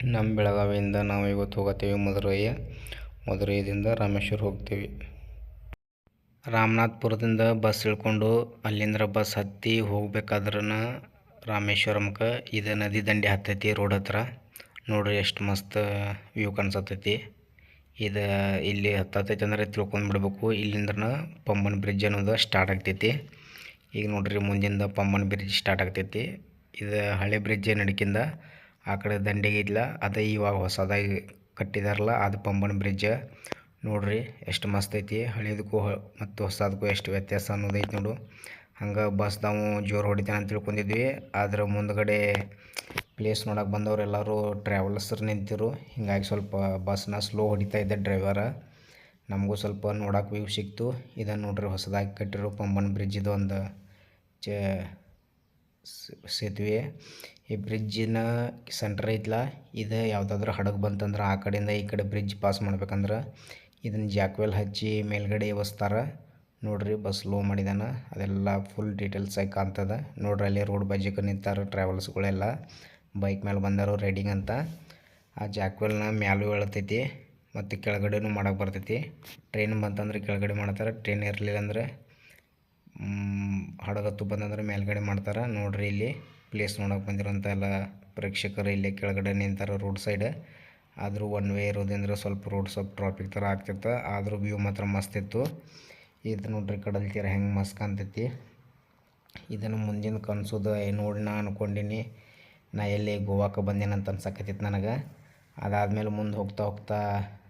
ನಮ್ಮ ಬೆಳಗಾವಿಯಿಂದ ನಾವು ಇವತ್ತು ಹೋಗತ್ತೀವಿ ಮಧುರೈ ಮಧುರೈದಿಂದ ರಾಮೇಶ್ವರ ಹೋಗ್ತೀವಿ. ರಾಮನಾಥ್ಪುರದಿಂದ ಬಸ್ ಇಳ್ಕೊಂಡು ಅಲ್ಲಿಂದ ಬಸ್ ಹತ್ತಿ ಹೋಗ್ಬೇಕಾದ್ರೂ ರಾಮೇಶ್ವರಮ್ಗೆ ಇದು ನದಿ ದಂಡೆ ಹತ್ತೈತಿ ರೋಡ್ ಹತ್ರ. ನೋಡ್ರಿ ಎಷ್ಟು ಮಸ್ತ್ ವ್ಯೂ ಕಾಣಿಸತ್ತೈತಿ. ಇದು ಇಲ್ಲಿ ಹತ್ತತೈತಿ ಅಂದ್ರೆ ತಿಳ್ಕೊಂಡು ಬಿಡ್ಬೇಕು. ಪಂಬನ್ ಬ್ರಿಡ್ಜ್ ಅನ್ನೋದು ಸ್ಟಾರ್ಟ್ ಆಗ್ತೈತಿ. ಈಗ ನೋಡ್ರಿ ಮುಂದಿಂದ ಪಂಬನ್ ಬ್ರಿಡ್ಜ್ ಸ್ಟಾರ್ಟ್ ಆಗ್ತೈತಿ. ಇದು ಹಳೆ ಬ್ರಿಡ್ಜ್ ನಡಕಿಂದ ಆ ಕಡೆ ದಂಡೆಗೆ ಇಲ್ಲ ಅದೇ ಇವಾಗ ಹೊಸದಾಗಿ ಕಟ್ಟಿದಾರಲ್ಲ, ಅದು ಪಂಬನ್ ಬ್ರಿಡ್ಜ್ ನೋಡ್ರಿ, ಎಷ್ಟು ಮಸ್ತ್ ಐತಿ, ಹಳೇದಕ್ಕೂ ಮತ್ತು ಹೊಸದಕ್ಕೂ ಎಷ್ಟು ವ್ಯತ್ಯಾಸ ಅನ್ನೋದೈತಿ ನೋಡು. ಹಂಗೆ ಬಸ್ದಾವು ಜೋರು ಹೊಡಿತಾನೆ ಅಂತ ತಿಳ್ಕೊಂಡಿದ್ವಿ. ಆದ್ರೆ ಮುಂದ್ಗಡೆ ಪ್ಲೇಸ್ ನೋಡಕ್ಕೆ ಬಂದವ್ರು ಎಲ್ಲರೂ ಟ್ರಾವೆಲ್ಸರ್ ನಿಂತಿರು. ಹಿಂಗಾಗಿ ಸ್ವಲ್ಪ ಬಸ್ನ ಸ್ಲೋ ಹೊಡಿತಾ ಇದ್ದ ಡ್ರೈವರ ನಮಗೂ ಸ್ವಲ್ಪ ನೋಡೋಕೆ ವ್ಯೂ ಸಿಕ್ತು. ಇದನ್ನು ನೋಡ್ರಿ, ಹೊಸದಾಗಿ ಕಟ್ಟಿರೋ ಪಂಬನ್ ಬ್ರಿಡ್ಜ್ ಇದು ಒಂದು ಚ ಸೇತುವೆ ಈ ಬ್ರಿಡ್ಜಿನ ಸೆಂಟ್ರ್ ಐತ್ಲ ಇದು ಯಾವುದಾದ್ರೂ ಹಡಗು ಬಂತಂದ್ರೆ ಆ ಕಡೆಯಿಂದ ಈ ಕಡೆ ಬ್ರಿಡ್ಜ್ ಪಾಸ್ ಮಾಡ್ಬೇಕಂದ್ರೆ ಇದನ್ನು ಜಾಕ್ವೆಲ್ ಹಚ್ಚಿ ಮೇಲ್ಗಡೆ ಒಸ್ತಾರ. ನೋಡ್ರಿ ಬಸ್ ಲೋ ಮಾಡಿದಾನ. ಅದೆಲ್ಲ ಫುಲ್ ಡೀಟೇಲ್ಸ್ ಆಗಿ ಕಾಣ್ತದ. ನೋಡ್ರಿ ಅಲ್ಲಿ ರೋಡ್ ಬಾಜುಕ ನಿಂತಾರ ಟ್ರಾವೆಲ್ಸ್ಗಳೆಲ್ಲ ಬೈಕ್ ಮೇಲೆ ಬಂದರು ರೈಡಿಂಗ್ ಅಂತ. ಆ ಜಾಕ್ವೆಲ್ನ ಮ್ಯಾಲೂ ಹೇಳ್ತೈತಿ ಮತ್ತು ಕೆಳಗಡೆನೂ ಮಾಡಕ್ಕೆ ಬರ್ತೈತಿ. ಟ್ರೈನ್ ಬಂತಂದ್ರೆ ಕೆಳಗಡೆ ಮಾಡ್ತಾರೆ. ಟ್ರೈನ್ ಇರಲಿಲ್ಲ ಅಂದರೆ ಹಡಗತ್ತು ಬಂದಂದ್ರೆ ಮೇಲ್ಗಡೆ ಮಾಡ್ತಾರೆ. ನೋಡ್ರಿ ಇಲ್ಲಿ ಪ್ಲೇಸ್ ನೋಡಕ್ಕೆ ಬಂದಿರೋಂಥ ಎಲ್ಲ ಪ್ರೇಕ್ಷಕರು ಇಲ್ಲಿ ಕೆಳಗಡೆ ನಿಂತಾರೆ ರೋಡ್ ಸೈಡ್ ಆದರೂ ಒನ್ ವೇ ಇರೋದ್ರಿಂದ ಸ್ವಲ್ಪ ರೋಡ್ ಸ್ವಲ್ಪ ಟ್ರಾಫಿಕ್ ಥರ ಆಗ್ತಿತ್ತು. ಆದರೂ ವ್ಯೂ ಮಾತ್ರ ಮಸ್ತ್ ಇತ್ತು. ಇದು ನೋಡ್ರಿ ಕಡಲ್ ತೀರ ಹೆಂಗೆ ಮಸ್ತ್ ಕಾಣ್ತೈತಿ. ಇದನ್ನು ಮುಂದಿನ ಕನ್ಸೋದು ನೋಡಿ ನಾ ಅನ್ಕೊಂಡಿನಿ. ನಾ ಎಲ್ಲಿ ಗೋವಾಕ್ಕೆ ಬಂದೇನಂತ ಅನ್ಸಕತ್ತಿತ್ತು ನನಗೆ. ಅದಾದಮೇಲೆ ಮುಂದೆ ಹೋಗ್ತಾ ಹೋಗ್ತಾ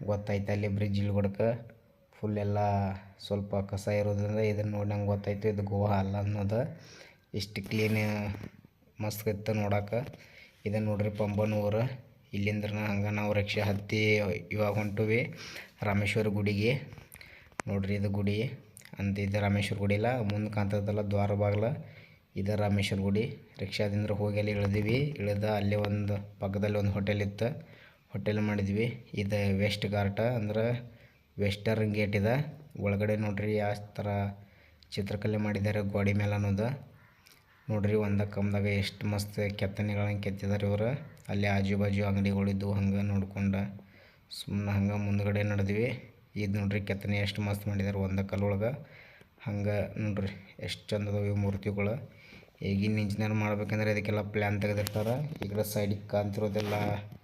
ಗೊತ್ತಾಯ್ತು ಅಲ್ಲಿ ಬ್ರಿಡ್ಜ್ ಇಳ್ಗೊಡಕ್ಕೆ ಫುಲ್ ಎಲ್ಲ ಸ್ವಲ್ಪ ಕಸ ಇರೋದ್ರಿಂದ ಇದನ್ನು ನೋಡಿ ನಂಗೆ ಗೊತ್ತಾಯ್ತು ಇದು ಗೋವಾ ಅಲ್ಲ ಅನ್ನೋದು. ಇಷ್ಟು ಕ್ಲೀನ್ ಮಸ್ತ್ ಇತ್ತು ನೋಡಕ್ಕೆ ಇದನ್ನು ನೋಡ್ರಿ ಪಂಬನ್ ಊರು ಇಲ್ಲಿಂದ ಹಂಗೆ ನಾವು ರಿಕ್ಷಾ ಹತ್ತಿ ಇವಾಗ ಹೊಂಟಿವಿ ರಾಮೇಶ್ವರ ಗುಡಿಗೆ. ನೋಡ್ರಿ ಇದು ಗುಡಿ. ಅಂತ ಇದು ರಾಮೇಶ್ವರ ಗುಡಿ ಇಲ್ಲ ಮುಂದೆ ಕಾಣ್ತದಲ್ಲ ದ್ವಾರ ಬಾಗ್ಲ. ಇದು ರಾಮೇಶ್ವರ ಗುಡಿ. ರಿಕ್ಷಾದಿಂದ ಹೋಗಿ ಅಲ್ಲಿ ಇಳಿದಿವಿ. ಇಳಿದ ಅಲ್ಲಿ ಒಂದು ಪಕ್ಕದಲ್ಲಿ ಒಂದು ಹೋಟೆಲ್ ಇತ್ತು. ಹೋಟೆಲ್ ಮಾಡಿದ್ವಿ. ಇದು ವೆಸ್ಟ್ ಘಾಟ ಅಂದ್ರೆ ವೆಸ್ಟರ್ನ್ ಗೇಟ್ ಇದೆ. ಒಳಗಡೆ ನೋಡ್ರಿ ಯಾವ ಥರ ಚಿತ್ರಕಲೆ ಮಾಡಿದ್ದಾರೆ ಗೋಡೆ ಅನ್ನೋದು. ನೋಡ್ರಿ ಒಂದ ಕಂಬದಾಗ ಎಷ್ಟು ಮಸ್ತ್ ಕೆತ್ತನೆಗಳನ್ನ ಕೆತ್ತಿದ್ದಾರೆ ಇವರು. ಅಲ್ಲಿ ಆಜು ಬಾಜು ಅಂಗಡಿಗಳಿದ್ದು ಹಂಗೆ ನೋಡ್ಕೊಂಡು ಸುಮ್ಮನೆ ಹಂಗೆ ಮುಂದ್ಗಡೆ ನಡೆದ್ವಿ. ಇದು ನೋಡ್ರಿ ಕೆತ್ತನೆ ಎಷ್ಟು ಮಸ್ತ್ ಮಾಡಿದ್ದಾರೆ ಒಂದ ಕಲ್ಲೊಳಗೆ. ಹಂಗೆ ನೋಡ್ರಿ ಎಷ್ಟು ಚಂದ ಇವು ಮೂರ್ತಿಗಳು. ಈಗಿನ ಇಂಜಿನಿಯರ್ ಮಾಡ್ಬೇಕಂದ್ರೆ ಇದಕ್ಕೆಲ್ಲ ಪ್ಲ್ಯಾನ್ ತೆಗೆದಿರ್ತಾರೆ. ಈ ಕಡೆ ಸೈಡಿಗೆ ಕಾಣ್ತಿರೋದೆಲ್ಲ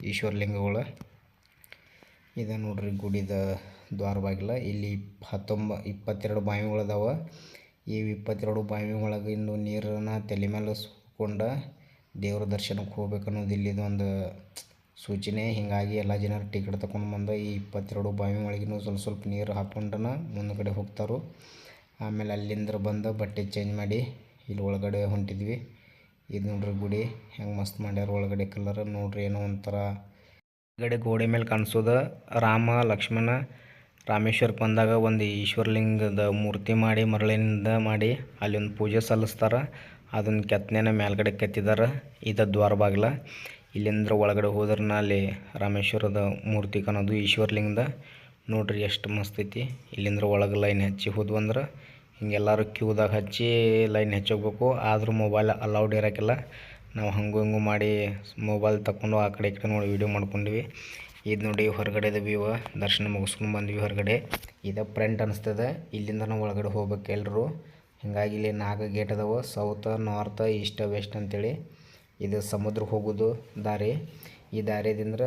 ಈಶ್ವರಲಿಂಗಗಳು. ಇದೆ ನೋಡ್ರಿ ಗುಡಿದ ದ್ವಾರ ಬಾಗಿಲ ಇಲ್ಲಿ ಹತ್ತೊಂಬ, ಇಪ್ಪತ್ತೆರಡು ಬಾವಿಗಳದಾವ ಈ ಇಪ್ಪತ್ತೆರಡು ಬಾವಿ ಒಳಗೆ ಇನ್ನು ನೀರನ್ನು ತಲೆ ಮೇಲೆ ಸುಕೊಂಡ ದೇವ್ರ ದರ್ಶನಕ್ಕೆ ಹೋಗ್ಬೇಕು ಅನ್ನೋದು ಇಲ್ಲಿದು ಒಂದು ಸೂಚನೆ. ಹೀಗಾಗಿ ಎಲ್ಲ ಜನರು ಟಿಕೆಟ್ ತಗೊಂಡು ಬಂದು ಈ ಇಪ್ಪತ್ತೆರಡು ಬಾವಿ ಒಳಗಿನೂ ಸ್ವಲ್ಪ ಸ್ವಲ್ಪ ನೀರು ಹಾಕ್ಕೊಂಡನ ಮುಂದ್ಗಡೆ ಹೋಗ್ತಾರೋ. ಆಮೇಲೆ ಅಲ್ಲಿಂದ ಬಂದು ಬಟ್ಟೆ ಚೇಂಜ್ ಮಾಡಿ ಇಲ್ಲಿ ಒಳಗಡೆ ಹೊಂಟಿದ್ವಿ. ಇದು ನೋಡ್ರಿ ಗುಡಿ, ಹೆಂಗೆ ಮಸ್ತ್ ಮಾಡ್ಯಾರ ಒಳಗಡೆ ಕಲರ್. ನೋಡ್ರಿ ಏನೋ ಒಂಥರ. ಗಡೆ ಗೋಡೆ ಮೇಲೆ ಕಾಣಿಸೋದು ರಾಮ, ಲಕ್ಷ್ಮಣ ರಾಮೇಶ್ವರಕ್ಕೆ ಬಂದಾಗ ಒಂದು ಈಶ್ವರಲಿಂಗದ ಮೂರ್ತಿ ಮಾಡಿ, ಮರಳಿನಿಂದ ಮಾಡಿ ಅಲ್ಲಿ ಒಂದು ಪೂಜೆ ಸಲ್ಲಿಸ್ತಾರೆ. ಅದನ್ನು ಕೆತ್ತನೆನ ಮೇಲ್ಗಡೆ ಕೆತ್ತಿದ್ದಾರೆ ಇದು ದ್ವಾರ ಬಾಗಿಲ. ಇಲ್ಲಿಂದ್ರ ಒಳಗಡೆ ಹೋದ್ರೆ ಅಲ್ಲಿ ರಾಮೇಶ್ವರದ ಮೂರ್ತಿ ಕಾಣೋದು ಈಶ್ವರಲಿಂಗದ. ನೋಡ್ರಿ ಎಷ್ಟು ಮಸ್ತ್ ಐತಿ. ಇಲ್ಲಿಂದ್ರ ಒಳಗೆ ಲೈನ್ ಹಚ್ಚಿ ಹೋದ್ವು ಅಂದ್ರೆ ಹಿಂಗೆಲ್ಲರೂ ಕ್ಯೂದಾಗ ಹಚ್ಚಿ ಲೈನ್ ಹೆಚ್ಚೋಗ್ಬೇಕು. ಆದರೂ ಮೊಬೈಲ್ ಅಲೌಡ್ ಇರೋಕ್ಕಿಲ್ಲ ನಾವು ಹಂಗು ಹಿಂಗೂ ಮಾಡಿ ಮೊಬೈಲ್ ತಗೊಂಡು ಆ ಕಡೆ ಈ ಕಡೆ ನೋಡಿ, ವೀಡಿಯೋ ಮಾಡ್ಕೊಂಡ್ವಿ. ಇದು ನೋಡಿ ಹೊರಗಡೆದ ವ್ಯೂ ದರ್ಶನ ಮುಗಿಸ್ಕೊಂಡು ಬಂದ್ವಿ ಹೊರಗಡೆ. ಇದು ಫ್ರಂಟ್ ಅನಿಸ್ತದೆ. ಇಲ್ಲಿಂದ ನಾವು ಒಳಗಡೆ ಹೋಗ್ಬೇಕು ಎಲ್ಲರೂ ಹಿಂಗಾಗಿ ಇಲ್ಲಿ ನಾಲ್ಕು ಗೇಟ್ ಅದಾವ. ಸೌತ್ ನಾರ್ತ್ ಈಸ್ಟ್ ವೆಸ್ಟ್ ಅಂತೇಳಿ ಇದು ಸಮುದ್ರಕ್ಕೆ ಹೋಗೋದು ದಾರಿ. ಈ ದಾರಿದಿಂದ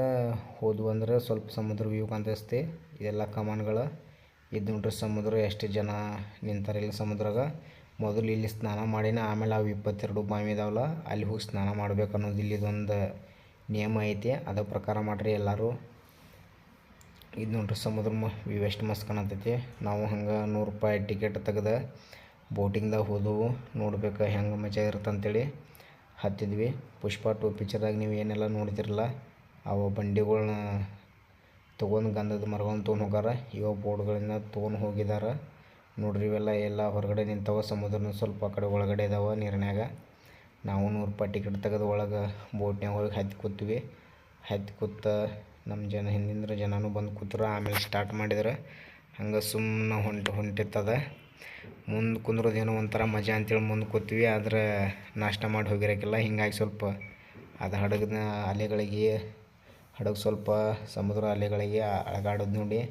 ಹೋದ್ವು ಅಂದ್ರೆ ಸ್ವಲ್ಪ ಸಮುದ್ರ ವ್ಯೂ ಕಾಣಿಸ್ತೈತಿ ಇದೆಲ್ಲ ಕಮಾನ್ಗಳು. ಇದು ನೋಡ್ರಿ ಸಮುದ್ರ ಎಷ್ಟು ಜನ ನಿಂತಾರೆ ಇಲ್ಲಿ ಸಮುದ್ರಾಗ. ಮೊದಲು ಇಲ್ಲಿ ಸ್ನಾನ ಮಾಡಿನ ಆಮೇಲೆ ಅವು ಇಪ್ಪತ್ತೆರಡು ಬಾವಿ ಇದಾವಲ್ಲ ಅಲ್ಲಿ ಹೋಗಿ ಸ್ನಾನ ಮಾಡ್ಬೇಕು ಅನ್ನೋದು ಇಲ್ಲಿದೊಂದು ನಿಯಮ ಐತಿ ಅದರ ಪ್ರಕಾರ ಮಾಡಿರಿ ಎಲ್ಲರೂ. ಇದು ನೋಡ್ರಿ ಸಮುದ್ರ ವ್ಯೂ ಎಷ್ಟು ಮಸ್ತ್ ಕಾಣತೈತಿ ನಾವು ಹಂಗೆ ನೂರು ರೂಪಾಯಿ ಟಿಕೆಟ್ ತೆಗೆದ ಬೋಟಿಂಗ್ದಾಗ ಹೋದವು. ನೋಡ್ಬೇಕು ಹೆಂಗೆ ಮಜಾ ಇರುತ್ತೆ ಅಂತೇಳಿ ಹತ್ತಿದ್ವಿ. ಪುಷ್ಪ ಟು ಪಿಕ್ಚರ್ದಾಗ ನೀವು ಏನೆಲ್ಲ ನೋಡ್ತಿರಲ್ಲ, ಅವು ಬಂಡಿಗಳ್ನ ತೊಗೊಂಡು ಗಂಧದ ಮರಗಳನ್ನ ತೊಗೊಂಡು ಹೋಗಾರ. ಇವಾಗ ಬೋಟ್ಗಳಿಂದ ತೊಗೊಂಡು ಹೋಗಿದ್ದಾರೆ ನೋಡ್ರಿ ಇವೆಲ್ಲ ಎಲ್ಲ ಹೊರಗಡೆ ನಿಂತವ, ಸಮುದ್ರನ ಸ್ವಲ್ಪ ಆ ಕಡೆ ಒಳಗಡೆ ಇದಾವೆ ನೀರಿನ್ಯಾಗ. ನಾವು ನೂರು ರೂಪಾಯಿ ಟಿಕೆಟ್ ತೆಗೆದು ಒಳಗೆ ಬೋಟ್ನ್ಯಾಗ ಹೋಗಿ ಹತ್ತಿ ಕೂತ್ವಿ. ಹತ್ತಿ ಕೂತ ನಮ್ಮ ಜನ, ಹಿಂದಿಂದ್ರ ಜನನೂ ಬಂದು ಕೂತ್ರು. ಆಮೇಲೆ ಸ್ಟಾರ್ಟ್ ಮಾಡಿದ್ರು ಹಂಗೆ ಸುಮ್ಮನೆ ಹೊಂಟು, ಹೊಂಟಿತ್ತದ. ಮುಂದೆ ಕುಂದ್ರೋದೇನೋ ಒಂಥರ ಮಜಾ ಅಂತೇಳಿ ಮುಂದೆ ಕೂತ್ವಿ. ಆದ್ರೆ ನಾಷ್ಟ ಮಾಡಿ ಹೋಗಿರೋಕ್ಕಿಲ್ಲ ಹಿಂಗಾಗಿ ಸ್ವಲ್ಪ ಅದು ಹಡಗಿನ ಅಲೆಗಳಿಗೆ, ಹಡಗು ಸ್ವಲ್ಪ ಸಮುದ್ರ ಅಲೆಗಳಿಗೆ ಅಳಗಾಡೋದು ನೋಡಿ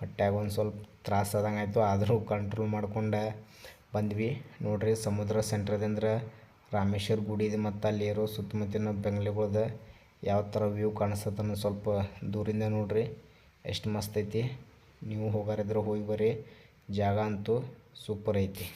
ಹೊಟ್ಯಾಗ ಒಂದು ಸ್ವಲ್ಪ ತ್ರಾಸ ಆದಂಗೆ ಆಯಿತು ಆದರೂ ಕಂಟ್ರೋಲ್ ಮಾಡ್ಕೊಂಡು ಬಂದ್ವಿ. ನೋಡ್ರಿ ಸಮುದ್ರ ಸೆಂಟ್ರದಿಂದ ರಾಮೇಶ್ವರ ಗುಡಿ ಇದೆ ಮತ್ತು ಅಲ್ಲಿ ಇರೋ ಸುತ್ತಮುತ್ತಲಿನ ಬೆಂಗ್ಲೆಗಳ್ದ ಯಾವ ಥರ ವ್ಯೂ ಕಾಣಿಸ್ತದನ್ನು ಸ್ವಲ್ಪ ದೂರಿಂದ ನೋಡಿರಿ. ಎಷ್ಟು ಮಸ್ತ್ ಐತಿ. ನೀವು ಹೋಗಾರಿದ್ರೆ ಹೋಗಿ ಬರ್ರಿ. ಜಾಗ ಅಂತೂ ಸೂಪರ್ ಐತಿ.